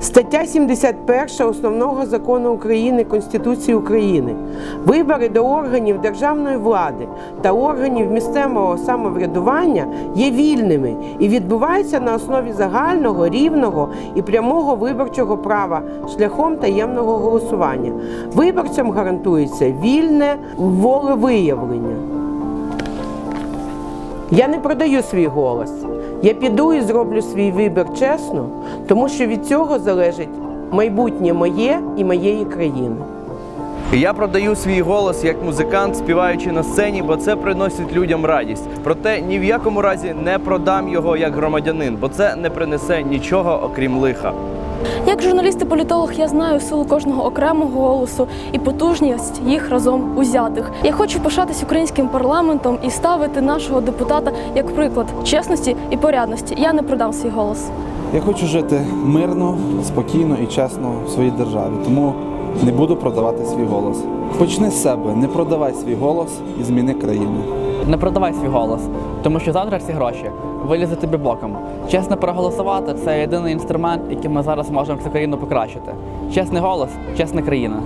Стаття 71 Основного закону України Конституції України. Вибори до органів державної влади та органів місцевого самоврядування є вільними і відбуваються на основі загального, рівного і прямого виборчого права шляхом таємного голосування. Виборцям гарантується вільне волевиявлення. Я не продаю свій голос. Я піду і зроблю свій вибір чесно, тому що від цього залежить майбутнє моє і моєї країни. І Я продаю свій голос як музикант, співаючи на сцені, бо це приносить людям радість. Проте ні в якому разі не продам його як громадянин, бо це не принесе нічого окрім лиха. Як журналіст і політолог, я знаю силу кожного окремого голосу і потужність їх разом узятих. Я хочу пишатись українським парламентом і ставити нашого депутата як приклад чесності і порядності. Я не продам свій голос. Я хочу жити мирно, спокійно і чесно в своїй державі, тому не буду продавати свій голос. Почни з себе, не продавай свій голос і зміни країну. Не продавай свій голос, тому що завтра всі гроші вилізуть тобі боком. Чесно проголосувати це єдиний інструмент, яким ми зараз можемо цю країну покращити. Чесний голос, чесна країна.